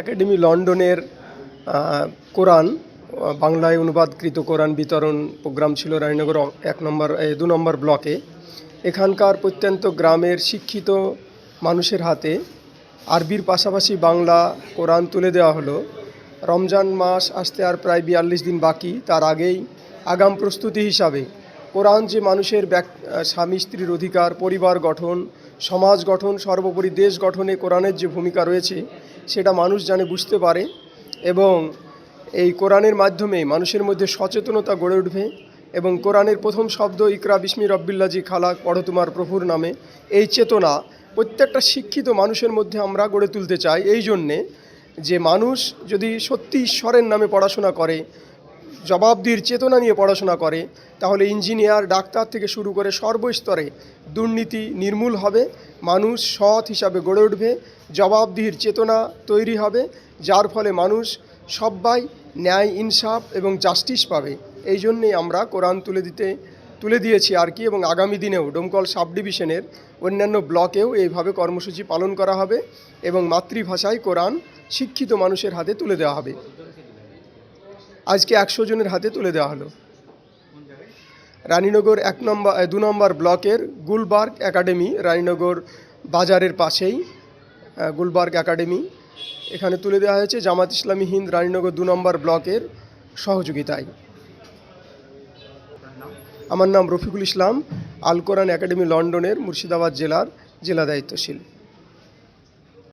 Academy লন্ডনের কোরআন বাংলায় অনুবাদকৃত কোরআন বিতরণ প্রোগ্রাম ছিল রায়নগর এক নম্বর দু নম্বর ব্লকে। এখানকার প্রত্যন্ত গ্রামের শিক্ষিত মানুষের হাতে আরবির পাশাপাশি বাংলা কোরআন তুলে দেওয়া হলো। রমজান মাস আসতে আর প্রায় বিয়াল্লিশ দিন বাকি, তার আগেই আগাম প্রস্তুতি হিসাবে কোরআন যে মানুষের স্বামী, স্ত্রীর অধিকার, পরিবার গঠন, সমাজ গঠন, সর্বোপরি দেশ গঠনে কোরআনের যে ভূমিকা রয়েছে সেটা মানুষ জানে, বুঝতে পারে এবং এই কোরআনের মাধ্যমে মানুষের মধ্যে সচেতনতা গড়ে উঠবে এবং কোরআনের প্রথম শব্দ, ইকরা বিস্মি রব্বিল্লাজি খালাক, পড়ো তোমার প্রভুর নামে। এই চেতনা প্রত্যেকটা শিক্ষিত মানুষের মধ্যে আমরা গড়ে তুলতে চাই। এই জন্যে যে মানুষ যদি সত্যি ঈশ্বরের নামে পড়াশোনা করে জবাবদির চেতনা নিয়ে পড়াশোনা করে, তাহলে ইঞ্জিনিয়ার, ডাক্তার থেকে শুরু করে সর্বস্তরে দুর্নীতি নির্মূল হবে। মানুষ সৎ হিসাবে গড়ে উঠবে, জবাবদিহির চেতনা তৈরি হবে, যার ফলে মানুষ সবাই ন্যায়, ইনসাফ এবং জাস্টিস পাবে। এই জন্যেই আমরা কোরআন তুলে দিতে, তুলে দিয়েছি আর কি এবং আগামী দিনেও ডোমকল সাব ডিভিশনের অন্যান্য ব্লকেও এইভাবে কর্মসূচি পালন করা হবে এবং মাতৃভাষায় কোরআন শিক্ষিত মানুষের হাতে তুলে দেওয়া হবে। আজকে একশো জনের হাতে তুলে দেওয়া হলো। রানীনগর এক নম্বর দু নম্বর ব্লকের গুলবার্গ একাডেমি, রানীনগর বাজারের পাশেই গুলবার্গ একাডেমি। এখানে তুলে দেওয়া হয়েছে জামাত ইসলামী হিন্দ রানীনগর দু নম্বর ব্লকের সহযোগিতায়। আমার নাম রফিকুল ইসলাম, আল কোরআন একাডেমি লন্ডনের মুর্শিদাবাদ জেলার জেলা দায়িত্বশীল